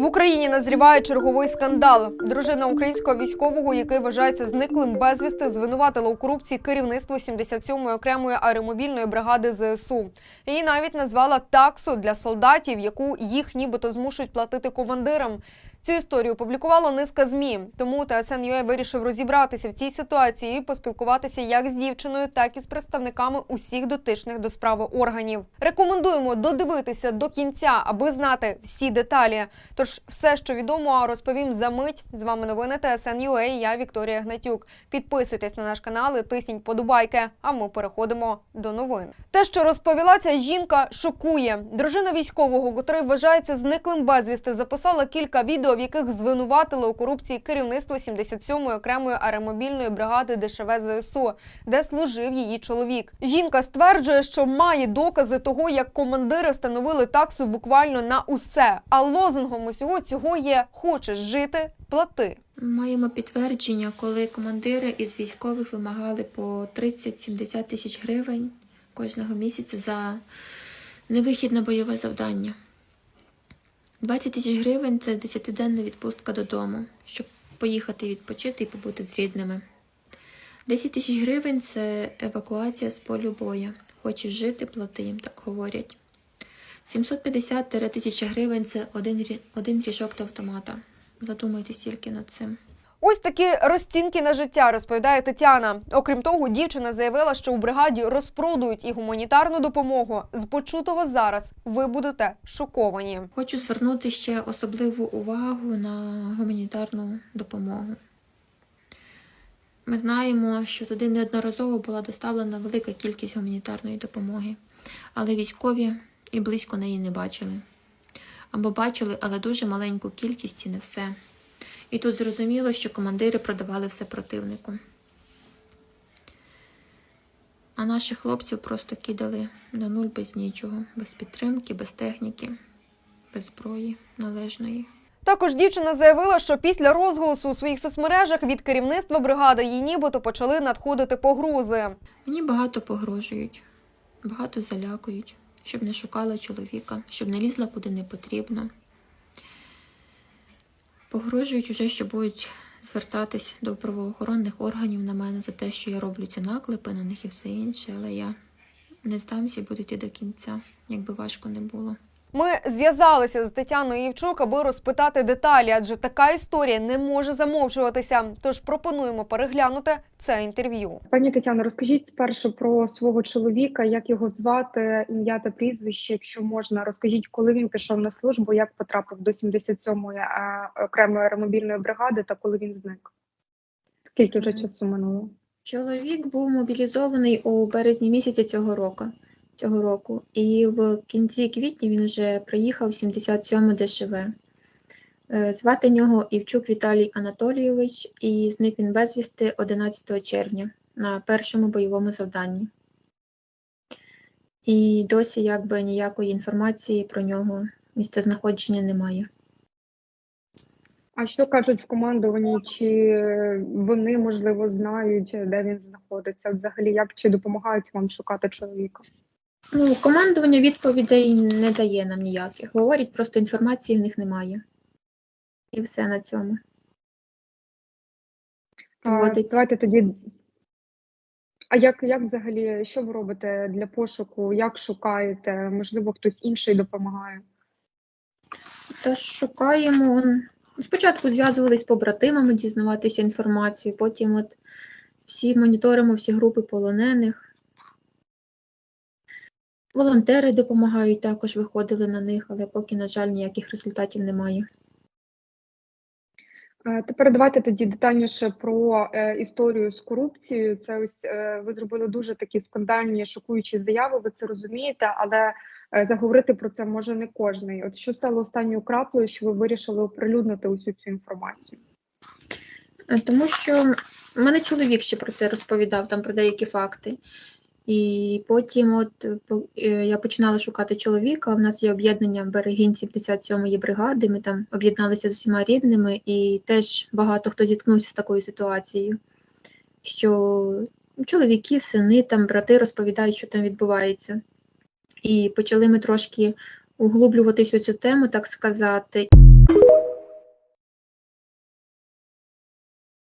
В Україні назріває черговий скандал. Дружина українського військового, який вважається зниклим безвісти, звинуватила у корупції керівництво 77-ї окремої аеромобільної бригади ЗСУ. Її навіть назвала таксу для солдатів, яку їх нібито змушують платити командирам. Цю історію опублікувала низка змі. Тому ТСН.UA вирішив розібратися в цій ситуації і поспілкуватися як з дівчиною, так і з представниками усіх дотичних до справи органів. Рекомендуємо додивитися до кінця, аби знати всі деталі. Тож все, що відомо, розповім за мить. З вами новини ТСН.UA, і Я Вікторія Гнатюк. Підписуйтесь на наш канал і тисніть подобайки. А ми переходимо до новин. Те, що розповіла ця жінка, шокує. Дружина військового, котрий вважається зниклим безвісти, записала кілька відео, в яких звинуватили у корупції керівництво 77-ї окремої аеромобільної бригади ДШВ ЗСУ, де служив її чоловік. Жінка стверджує, що має докази того, як командири встановили таксу буквально на усе. А лозунгом усього цього є хочеш жити, плати. Маємо підтвердження, коли командири із військових вимагали по 30-70 тисяч гривень кожного місяця за невихід на бойове завдання. 20 тисяч гривень це 10-денна відпустка додому, щоб поїхати відпочити і побути з рідними. 10 тисяч гривень це евакуація з полю бою. Хочеш жити, плати їм, так говорять. 750-1000 гривень це один, один ріжок до автомата. Задумайтесь тільки над цим. Ось такі розцінки на життя, розповідає Тетяна. Окрім того, дівчина заявила, що у бригаді розпродують і гуманітарну допомогу. З почутого зараз ви будете шоковані. Хочу звернути ще особливу увагу на гуманітарну допомогу. Ми знаємо, що туди неодноразово була доставлена велика кількість гуманітарної допомоги, але військові і близько неї не бачили. Або бачили, але дуже маленьку кількість і не все. І тут зрозуміло, що командири продавали все противнику. А наших хлопців просто кидали на нуль без нічого, без підтримки, без техніки, без зброї належної. Також дівчина заявила, що після розголосу у своїх соцмережах від керівництва бригади їй нібито почали надходити погрози. Мені багато погрожують, багато залякують, щоб не шукала чоловіка, щоб не лізла куди не потрібно. Погрожують уже, що будуть звертатись до правоохоронних органів на мене за те, що я роблю ці наклепи на них і все інше, але я не здамся і буду йти до кінця, якби важко не було. Ми зв'язалися з Тетяною Євчук, аби розпитати деталі, адже така історія не може замовчуватися. Тож пропонуємо переглянути це інтерв'ю. Пані Тетяно, розкажіть спершу про свого чоловіка, як його звати, ім'я та прізвище, якщо можна. Розкажіть, коли він пішов на службу, як потрапив до 77-ї е, окремої аеромобільної бригади та коли він зник? Скільки вже часу минуло? Чоловік був мобілізований у березні місяці цього року. Цього року. І в кінці квітня він вже приїхав в 77 ДШВ. Звати нього Івчук Віталій Анатолійович, і зник він безвісти 11 червня на першому бойовому завданні. І досі якби ніякої інформації про нього місцезнаходження немає. А що кажуть в командуванні? Чи вони можливо знають, де він знаходиться? Взагалі, як чи допомагають вам шукати чоловіка? Ну, командування відповідей не дає нам ніяких. Говорять, просто інформації в них немає. І все на цьому. А, давайте тоді. А як, як взагалі, що ви робите для пошуку? Як шукаєте? Можливо, хтось інший допомагає? Та шукаємо. Спочатку зв'язувались з побратимами, дізнаватися інформацію, потім от всі моніторимо всі групи полонених. Волонтери допомагають, також виходили на них, але поки, на жаль, ніяких результатів немає. Тепер давайте тоді детальніше про е, історію з корупцією. Це ось е, ви зробили дуже такі скандальні, шокуючі заяви. Ви це розумієте, але е, заговорити про це може не кожний. От що стало останньою краплею, що ви вирішили оприлюднити усю цю інформацію? Тому що мене чоловік ще про це розповідав, там про деякі факти. І потім от е, е, я починала шукати чоловіка. У нас є об'єднання Берегінь 77-ї бригади. Ми там об'єдналися з усіма рідними, і теж багато хто зіткнувся з такою ситуацією, що чоловіки, сини, там брати розповідають, що там відбувається. І почали ми трошки углублюватись у цю тему, так сказати.